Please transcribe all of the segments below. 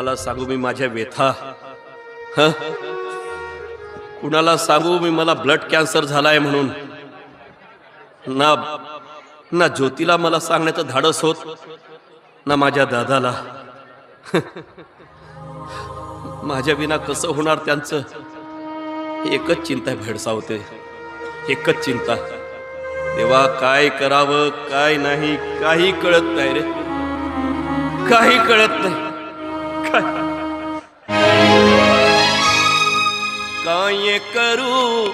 कुणाला सांगू मी माझ्या व्यथा? ह? कुणाला सांगू मी मला ब्लड कॅन्सर झालाय म्हणून? ना ना ज्योतीला मला सांगण्याचं धाडस होत ना माझ्या दादाला. माझ्या विना कसं होणार त्यांचं? एकच चिंता भेडसावते एकच चिंता. तेव्हा काय करावं काय नाही काही कळत नाही रे. काही कळत नाही. काय करू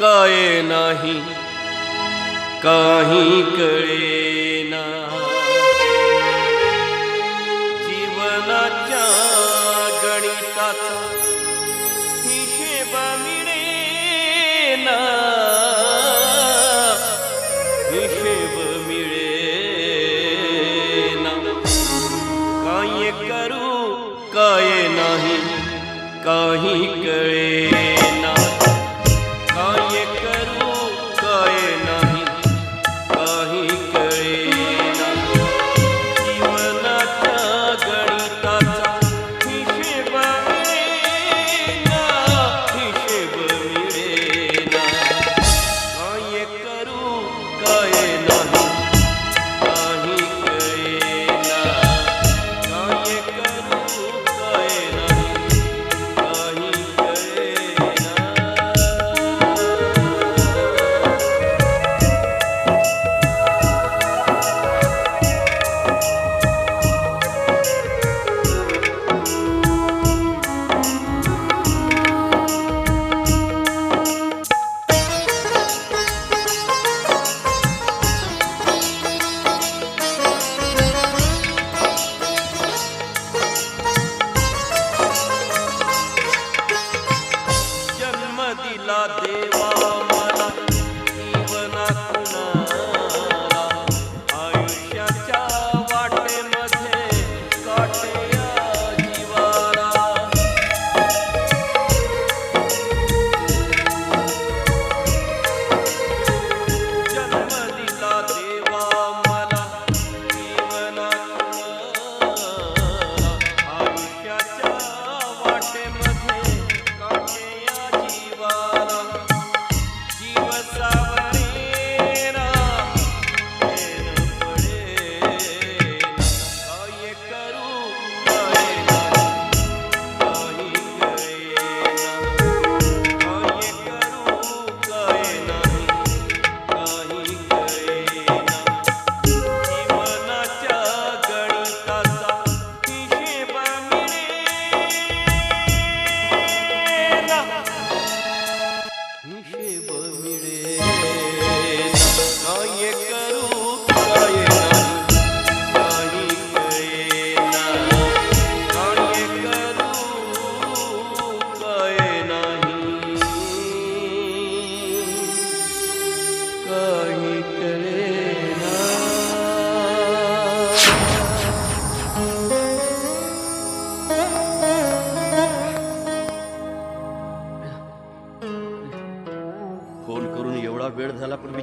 काय नाही काही कळेना जीवनाच्या गणिताचा देवा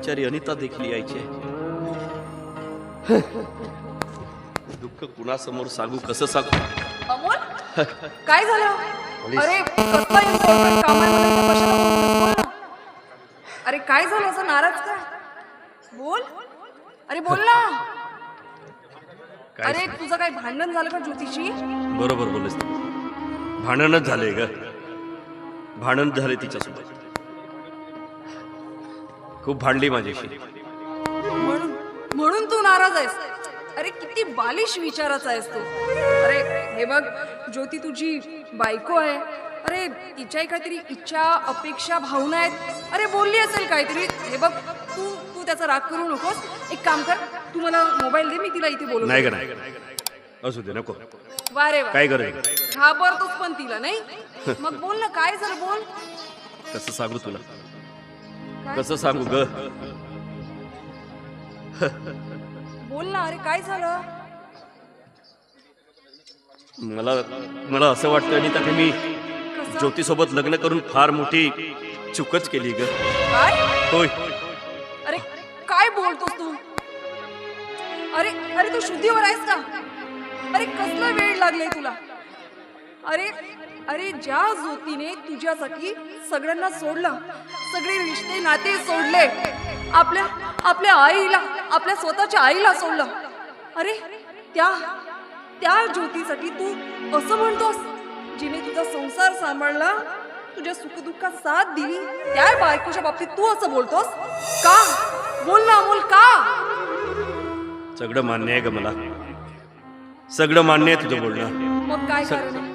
बिचारी अनिता देखील यायची. दुःख कुणासमोर सांगू कसं सांगू? अमोल काय झालं. अरे कसला important कशाला? बोल ना. अरे काय झालं? असं नाराज का? बोल. अरे बोल ना. काय अरे तुझं काय भांडण झालं का ज्योतिषी? बरोबर बोलस भांडणच झाले ग. भांडण झाले तिच्यासोबत. खूप भांडली माझ्याशी. म्हणून म्हणून तू नाराज आहेस? अरे किती बालिश विचाराचा आहेस तू. अरे हे बघ ज्योती तुझी बायको आहे. अरे तिच्याही काहीतरी इच्छा अपेक्षा भावना आहेत. अरे बोलली असेल काहीतरी. हे बघ तू तू त्याचा राग करू नकोस. एक काम कर तू मला मोबाईल दे मी तिला इथे बोलू नाही नाही असू दे नको. वा रे वा. काय आहे? घाबरतोस पण तिला नाही? मग बोल ना काय झालं बोल. कसं सांगू तुला? कसं सांगू ग? बोल ना अरे काय झालं? मला मला असं वाटतं अनिता की मी ज्योतीसोबत लग्न करून फार मोठी चुकच केली ग. काय? होय. अरे काय बोलतोस तू? अरे अरे तू शुद्धीवर आहेस का? अरे कसला वेळ लागले तुला? अरे अरे ज्या ज्योतीने तुझ्यासाठी सगळ्यांना सोडलं सगळे रिश्ते नाते सोडले आपल्या आपल्या आईला आपल्या स्वतःच्या आईला सोडलं अरे त्या त्या ज्योतीसाठी तू असं म्हणतोस जिने तुझा संसार सांभाळला तुझ्या सुखदुःखात साथ दिली त्या बायकोच्या बाबतीत तू असं बोलतोस? का? बोल ना अमोल का? सगळं मान्य आहे ग मला. सगळं मान्य आहे तुझं बोलणं. मग काय कारण आहे?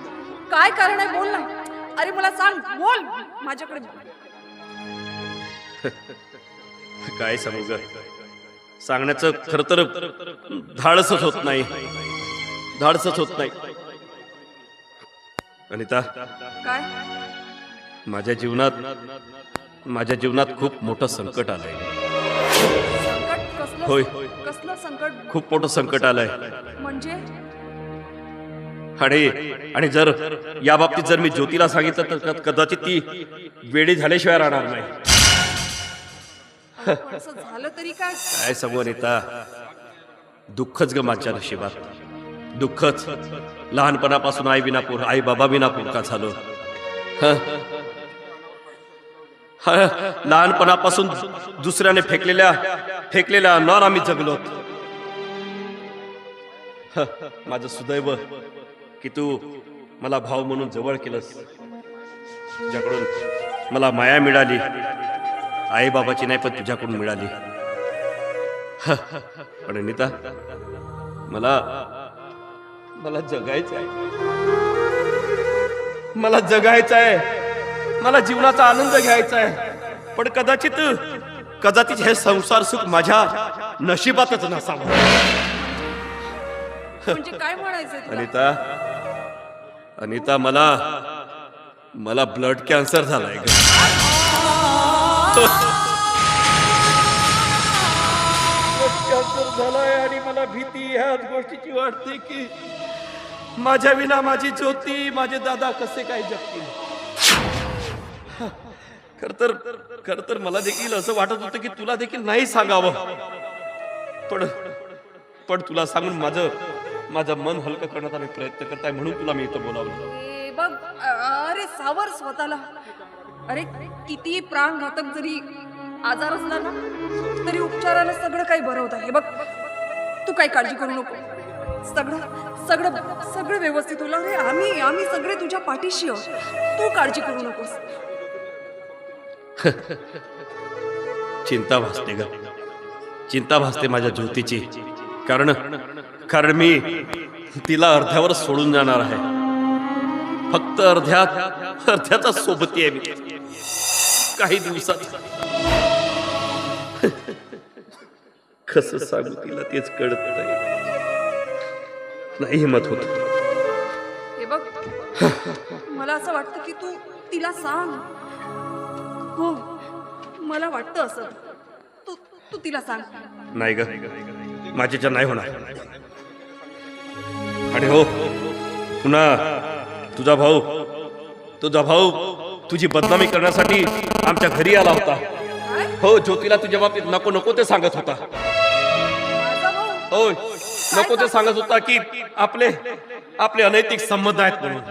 काय कारण आहे बोल ना. अरे मला सांग बोल. माझ्याकडे. काय सांगू ग सांगण्याचं खर तर धाडसच होत नाही. धाडसच होत नाही. अनिता काय? माझ्या जीवनात माझ्या जीवनात खूप मोठं संकट आलंय. होय. कसलं संकट? खूप मोठं संकट आलंय. म्हणजे? आणि आणि जर या बाबतीत जर मी ज्योतीला सांगितलं तर कदाचित ती वेळी झाल्याशिवाय राहणार नाही. झालं तरी काय? सांगू अनिता? दुःखच ग माझ्या नशिबात. दुःखच. लहानपणापासून आई बिना पोर आई बाबा बिना पोरका झालो. हं. हं, लहानपणापासून दुसऱ्याने फेकलेल्या फेकलेल्या अन्नावर आम्ही जगलो माझं सुदैव की तू मला भाव म्हणून जवळ केलंस. तुझ्याकडून मला माया मिळाली आई बाबाची नाही पण तुझ्याकडून मिळाली. पण अनिता मला मला जगायचं आहे मला जगायचं आहे मला जीवनाचा आनंद घ्यायचा आहे पण कदाचित कदाचित हे संसार सुख माझ्या नशिबातच नसावं. म्हणजे काय म्हणायचंय तुला? अनिता अनिता मला मला ब्लड कॅन्सर झालाय कॅन्सर झालाय आणि मला भीती ह्याच गोष्टीची वाटते की माझ्या विना माझी ज्योती माझे दादा कसे काय जगतील? खर तर खर तर मला देखील असं वाटत होतं की तुला देखील नाही सांगावं. पण पण तुला सांगून माझं माझं मन हलकं करण्याचा मी प्रयत्न करताय म्हणून तुला मी इथं बोलावलं. ए, बघ अ- अरे सावर स्वतःला. अरे किती प्राणघातक जरी आजार असला ना तरी उपचारानं सगळं काही बरं होतं. हे बघ तू काही काळजी करू नको. सगळं सगळं सगळं व्यवस्थित होईल. अरे आम्ही आम्ही सगळे तुझ्या पाठीशी आहोत. तू काळजी करू नकोस. चिंता भासते ग. चिंता भासते माझ्या ज्योतीची. कारण कारण मी तिला अर्ध्यावर सोडून जाणार आहे. फक्त अर्ध्यात अर्ध्याचा सोबती आहे मी. काही दिवसात. कसं सांगू तिला तेच कळत नाही नाही हिंमत होत. हे बघ मला असं वाटतं की तू तिला सांग. हो मला वाटतं असं. तू तू तिला सांग. नाही ग माझ्याच्या नाही होणार. आणि हो. पुन्हा तुझा भाऊ. तुझा भाऊ तुझी बदनामी करण्यासाठी आमच्या घरी आला होता. हो ज्योतीला तुझ्या बाबतीत नको नको ते सांगत होता. होय नको ते सांगत होता की आपले आपले अनैतिक संबंध आहेत म्हणून.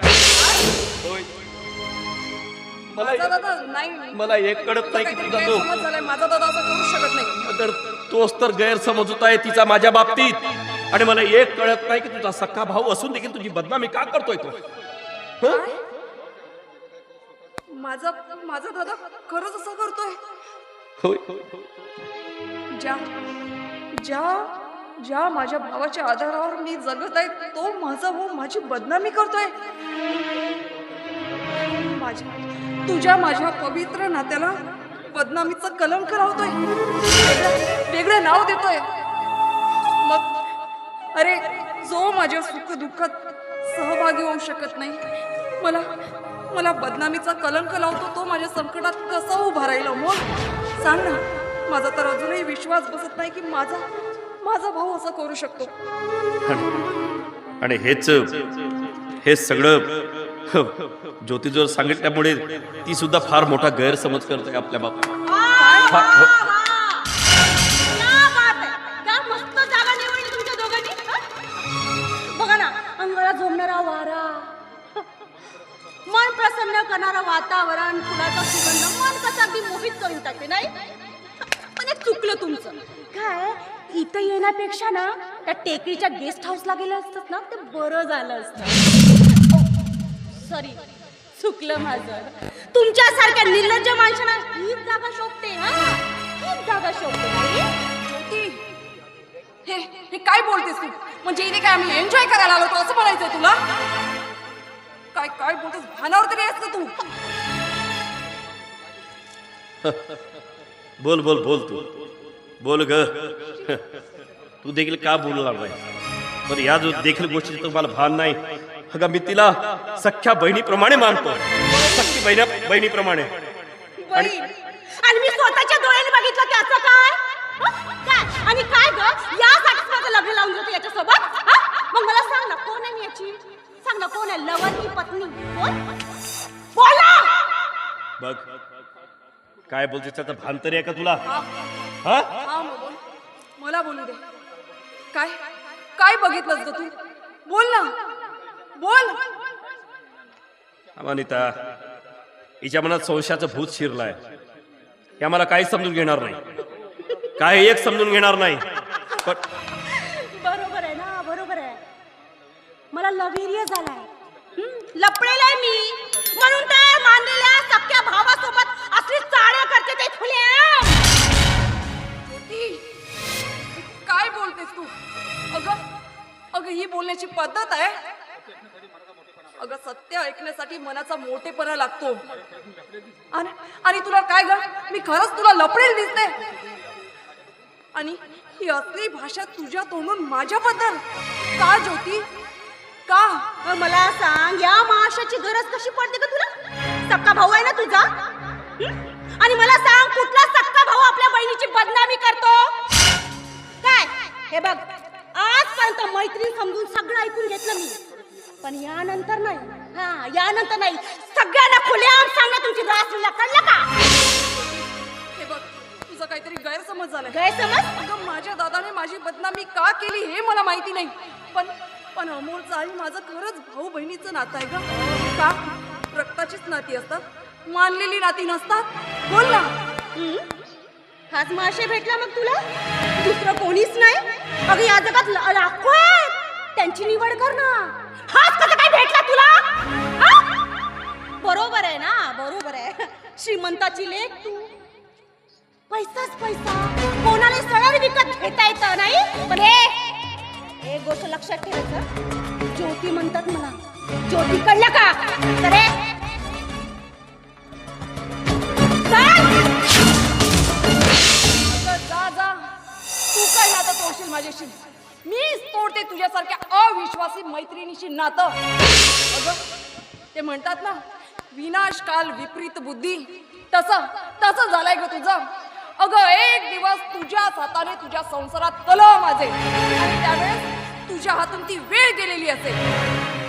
मला एक कळत नाही की तुझा तो गैरसमज झालाय माझा दादा असं करू शकत नाही. तर तोच तर गैरसमज होत आहे तिचा माझ्या बाबतीत. आणि मला एक कळत नाही की तुझा सख्खा भाऊ असून देखील तुझी बदनामी का करतोय तो? हं? माझा माझा दादा खरंच असं करतोय? होय. ज्या ज्या ज्या माझ्या भावाच्या आधारावर मी जगत आहे तो माझा भाऊ माझी बदनामी करतोय. माझ्या तुझ्या माझ्या पवित्र नात्याला बदनामीचं कलंक लावतोय. वेगळं- वेगळं नाव देतोय. मग अरे जो माझ्या सुख दुःखात सहभागी होऊ शकत नाही मला मला बदनामीचा कलंक लावतो तो माझ्या संकटात कसा उभा राहील मग? सांग ना माझा तर अजूनही विश्वास बसत नाही की माझा माझा भाऊ असं करू शकतो. आणि हेच हे सगळं ज्योतिजवर सांगितल्यामुळे ती सुद्धा फार मोठा गैरसमज करते आपल्या बाबतीत वातावरण फुलाचा सुगंध मन कसं अगदी मोहित करून टाकते नाही? पण एक चुकलं तुमचं. काय? इथं येण्यापेक्षा ना त्या टेकडीच्या गेस्ट हाऊसला गेलं असतात ना ते बरं झालं असतं. सॉरी चुकलं माझं. तुमच्यासारख्या निर्लज्ज माणसांना हीच जागा शोभते हा? हीच जागा शोभते? ज्योती हे हे काय बोलतेस तू? म्हणजे इथे काय आम्ही एन्जॉय करायला आलो होतो असं म्हणायचंय तुला? काय काय बोलतेस? भानावर तरी आहेस का तू? बोल बोल बोल तू. बोल ग. तू देखील का बोलणार नाही? पण या जो देखील गोष्टीचं तुम्हाला भान नाही अगं मी तिला सख्या बहिणीप्रमाणे मानतो. सख्खी बहिण्या बहिणीप्रमाणे. बहीण आणि मी स्वतःच्या डोळ्याने बघितलं त्याचं काय? काय? आणि काय ग? यासाठीच माझं लग्न लावून देतो याच्यासोबत? हं? मग मला सांग ना कोण आहे याची? सांग ना कोण आहे? लवर की पत्नी? कोण? बोला! बघ काय बोलते त्याचं भान तरी आहे का तुला? हा. हा? हा मला बोलू दे. काय? काय बघितलंस ग तू? बोल ना. बोल. अनिता हिच्या मनात संशयाचं भूत शिरलाय. हे आम्हाला काही समजून घेणार नाही. काही एक समजून घेणार नाही. पण लवीर्य झालाय. हं? लपडेलाय मी. म्हणून तर मानलेल्या सख्या भावासोबत असली चाळ्या करते ते फुल्या काय बोलतेस तू? अगं अगं ही बोलण्याची पद्धत आहे. अगं सत्य ऐकण्यासाठी मनाचा मोठेपणा लागतो. आणि आणि तुला काय ग? मी खरंच तुला लपडेल दिसते. आणि ही असली भाषा तुझ्या तोंडून माझ्याबद्दल. का ज्योती? का? अ, मला सांग या माशाची गरज कशी पडते का तुला? सक्का भाऊ आहे ना तुझा? हं? आणि मला सांग कुठला सक्का भाऊ आपल्या बहिणीची बदनामी करतो? काय? हे बघ आजपर्यंत मैत्रीण समजून सगळं ऐकून घेतलं मी. पण यानंतर नाही. हा यानंतर नाही. सगळ्यांना खुलेआम सांगणं तुमची रासलीला कळलं का? हे बघ तुझा काहीतरी गैरसमज झालाय. गैरसमज? अगं माझ्या दादाने माझी बदनामी का केली हे मला माहिती नाही. पण पण अमोलचं आणि माझं खरंच भाऊ बहिणीचं नातं आहे का का? रक्ताचीच नाती असतात. मानलेली नाती नसतात. बोल ना? हाच माशे भेटला मग तुला? दुसरं कोणीच नाही. अगं या जगात लाखो आहेत. त्यांची निवड कर ना. हाच कसं काय भेटला तुला? बरोबर आहे ना? बरोबर आहे. श्रीमंताची लेख तू. पैसाच पैसा. कोणाला सरळ विकत घेता येतं नाही? पण हे एक गोष्ट लक्षात ठेवायचं. ज्योती म्हणतात मला ज्योती कळलं का? तर जा जा. तू काय नातं तोडशील माझ्याशी? मीच तोडते तुझ्यासारख्या अविश्वासी मैत्रिणीशी नातं. अगं ते म्हणतात ना विनाश काल विपरीत बुद्धी. तसं तसं झालंय ग तुझं. अगं एक दिवस तुझ्याच हाताने तुझ्या संसारात कल माझे. तुमच्या हातून ती वेळ गेलेली असेल.